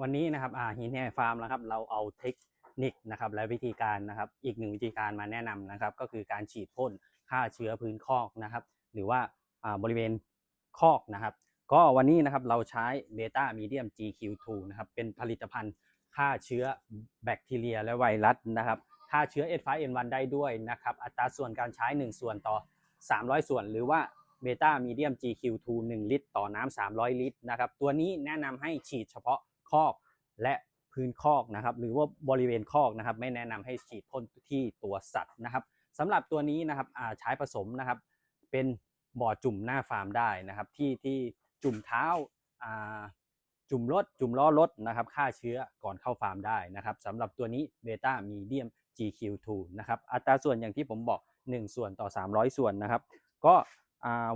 วันนี้นะครับอ่าหินแห่ฟาร์มนะครับ เราเอาเทคนิคนะครับและวิธีการนะครับ อีกหนึ่งวิธีการมาแนะนำนะครับ ก็คือการฉีดพ่นฆ่าเชื้อพื้นคอกนะครับ หรือว่าอ่าบริเวณคอกนะครับ ก็วันนี้นะครับเราใช้เบต้ามีเดียม GQ2 นะครับเป็นผลิตภัณฑ์ฆ่าเชื้อแบคทีเรียและไวรัสนะครับฆ่าเชื้อ H5N1 ได้ด้วยนะครับ อัตราส่วนการใช้ 1 ส่วนต่อ 300 ส่วน หรือว่าเบต้ามีเดียม GQ2 1 ลิตร ต่อน้ำ300 ลิตรนะครับ ตัวนี้แนะนำให้ฉีดเฉพาะ คอกและพื้นคอกนะครับ หรือว่าบริเวณคอกนะครับ ไม่แนะนำให้ฉีดพ่นที่ตัวสัตว์นะครับสำหรับตัวนี้นะครับใช้ผสมนะครับ เป็นบ่อจุ่มหน้าฟาร์มได้นะครับ ที่ที่จุ่มเท้าจุ่มรถจุ่มล้อรถนะครับฆ่าเชื้อก่อนเข้าฟาร์มได้นะครับสำหรับตัวนี้เบต้ามีเดียม GQ2 นะครับอัตราส่วนอย่างที่ผมบอก 1 ส่วนต่อ 300 ส่วนนะครับ ก็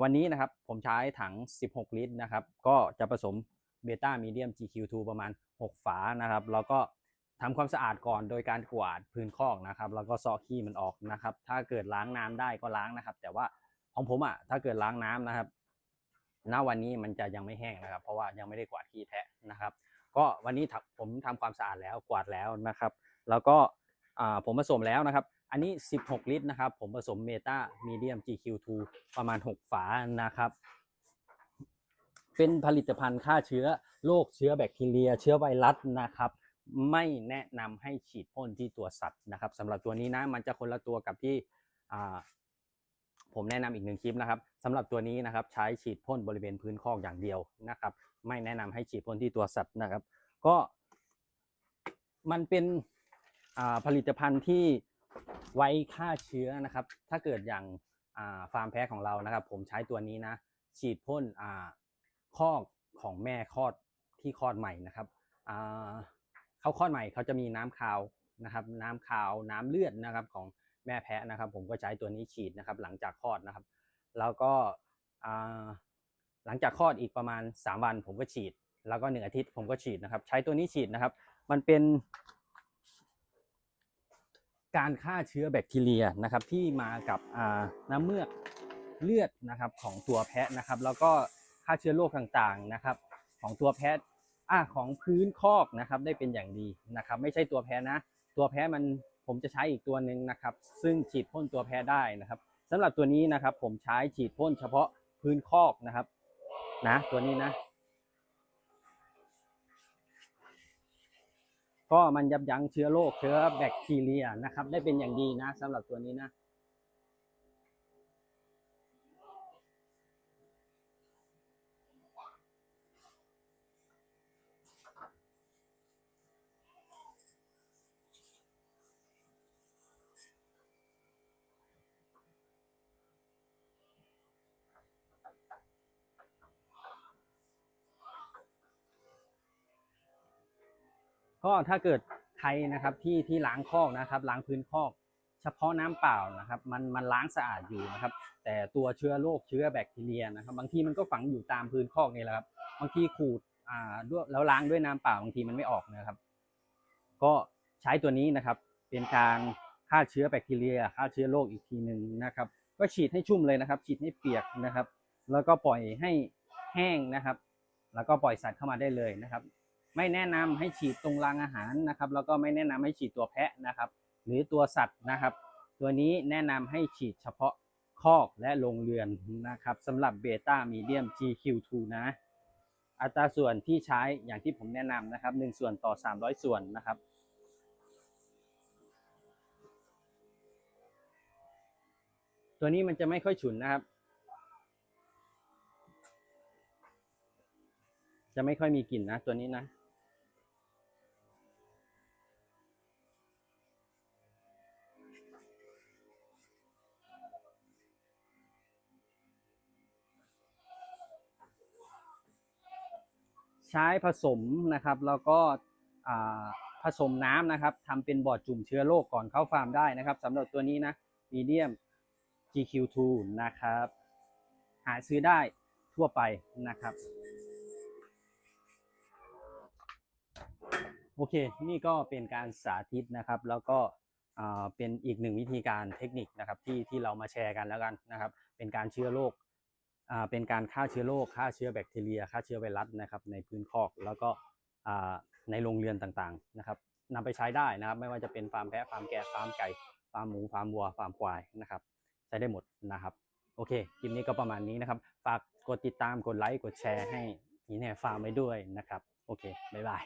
วันนี้นะครับผมใช้ถัง 16 ลิตรนะครับ ก็จะผสม เบต้ามีเดียม GQ2 ประมาณ 6 ฝานะครับ แล้วก็ทำความสะอาดก่อนโดยการกวาดพื้นคอกนะครับ แล้วก็ซอกขี้มันออกนะครับ ถ้าเกิดล้างน้ำได้ก็ล้างนะครับ แต่ว่าของผมอะถ้าเกิดล้างน้ำนะครับณวันนี้มันจะยังไม่แห้งนะครับ เพราะว่ายังไม่ได้กวาดขี้แทะนะครับ ก็วันนี้ผมทำความสะอาดแล้วกวาดแล้วนะครับ แล้วก็ผมผสมแล้วนะครับ อันนี้ 16 ลิตรนะครับ ผมผสมเมตามีเดียม GQ2 ประมาณ 6 ฝานะครับ เป็นผลิตภัณฑ์ฆ่าเชื้อโรคเชื้อแบคทีเรีย เชื้อไวรัสนะครับ ไม่แนะนำให้ฉีดพ่นที่ตัวสัตว์นะครับสำหรับตัวนี้นะมันจะคนละตัวกับที่ผมแนะนำอีกหนึ่งคลิปนะครับสำหรับตัวนี้นะครับใช้ฉีดพ่นบริเวณพื้นคอกอย่างเดียวนะครับ ไม่แนะนำให้ฉีดพ่นที่ตัวสัตว์นะครับ ก็มันเป็นผลิตภัณฑ์ที่ไว้ฆ่าเชื้อนะครับ ถ้าเกิดอย่างฟาร์มแพะของเรานะครับ ผมใช้ตัวนี้นะ ฉีดพ่นอ่า คอกของแม่คลอดที่คลอดใหม่นะครับเขาคลอดใหม่เขาจะมีน้ำคาวนะครับ น้ำคาวน้ำเลือดนะครับของแม่แพะนะครับ ผมก็ใช้ตัวนี้ฉีดนะครับ หลังจากคลอดนะครับ แล้วก็หลังจากคลอดอีกประมาณ 3 วันผมก็ฉีด แล้วก็หนึ่งอาทิตย์ผมก็ฉีดนะครับ ใช้ตัวนี้ฉีดนะครับ มันเป็น การฆ่าเชื้อแบคทีเรียนะครับ ที่มากับน้ำเมือกเลือดนะครับของตัวแพะนะครับ แล้วก็ ฆ่าเชื้อโรคต่างๆนะครับของตัวแพะอ่าของพื้นคอกนะครับได้เป็นอย่างดีนะครับ ไม่ใช่ตัวแพะนะ ตัวแพะมันผมจะใช้อีกตัวหนึ่งนะครับ ซึ่งฉีดพ่นตัวแพะได้นะครับสำหรับตัวนี้นะครับ ผมใช้ฉีดพ่นเฉพาะพื้นคอกนะครับนะตัวนี้นะ ก็มันยับยั้งเชื้อโรคเชื้อแบคทีเรียนะครับ ได้เป็นอย่างดีนะสำหรับตัวนี้นะ ก็ถ้าเกิดใครนะครับที่ที่ล้างคอกนะครับ ล้างพื้นคอก เฉพาะน้ำเปล่านะครับ มันมันล้างสะอาดอยู่นะครับ แต่ตัวเชื้อโรคเชื้อแบคทีเรียนะครับ บางทีมันก็ฝังอยู่ตามพื้นคอกนี่แหละครับ บางทีขูดอ่าด้วยแล้วล้างด้วยน้ำเปล่าบางทีมันไม่ออกนะครับ ก็ใช้ตัวนี้นะครับ เป็นการฆ่าเชื้อแบคทีเรียฆ่าเชื้อโรคอีกทีหนึ่งนะครับ ก็ฉีดให้ชุ่มเลยนะครับ ฉีดให้เปียกนะครับ แล้วก็ปล่อยให้แห้งนะครับ แล้วก็ปล่อยสัตว์เข้ามาได้เลยนะครับ ไม่แนะนำให้ฉีดตรงรางอาหารนะครับ แล้วก็ไม่แนะนำให้ฉีดตัวแพะนะครับ หรือตัวสัตว์นะครับ ตัวนี้แนะนำให้ฉีดเฉพาะคอกและโรงเรือนนะครับสำหรับเบต้ามีเดียม GQ2 นะ อัตราส่วนที่ใช้อย่างที่ผมแนะนำนะครับ 1 ส่วนต่อ 300 ส่วนนะครับ ตัวนี้มันจะไม่ค่อยฉุนนะครับ จะไม่ค่อยมีกลิ่นนะตัวนี้นะ ใช้ผสมนะครับ แล้วก็ผสมน้ำนะครับทำเป็นบ่อจุ่มเชื้อโรคก่อนเข้าฟาร์มได้นะครับสำหรับตัวนี้นะมีเดียม GQ2 นะครับ หาซื้อได้ทั่วไปนะครับ โอเค นี่ก็เป็นการสาธิตนะครับ แล้วก็เป็นอีกหนึ่งวิธีการเทคนิคนะครับที่ที่เรามาแชร์กันแล้วกันนะครับ เป็นการเชื้อโรค เป็นการฆ่าเชื้อโรคฆ่าเชื้อแบคทีเรียฆ่าเชื้อไวรัสนะครับในพื้นคอกแล้วก็อ่าในโรงเรือนต่างๆนะครับนำไปใช้ได้นะครับ ไม่ว่าจะเป็นฟาร์มแพะฟาร์มแกะฟาร์มไก่ฟาร์มหมูฟาร์มวัวฟาร์มควายนะครับ ใช้ได้หมดนะครับ โอเคคลิปนี้ก็ประมาณนี้นะครับ ฝากกดติดตามกดไลค์กดแชร์ให้หินแห่ฟาร์มไว้ด้วยนะครับ โอเคบ๊ายบาย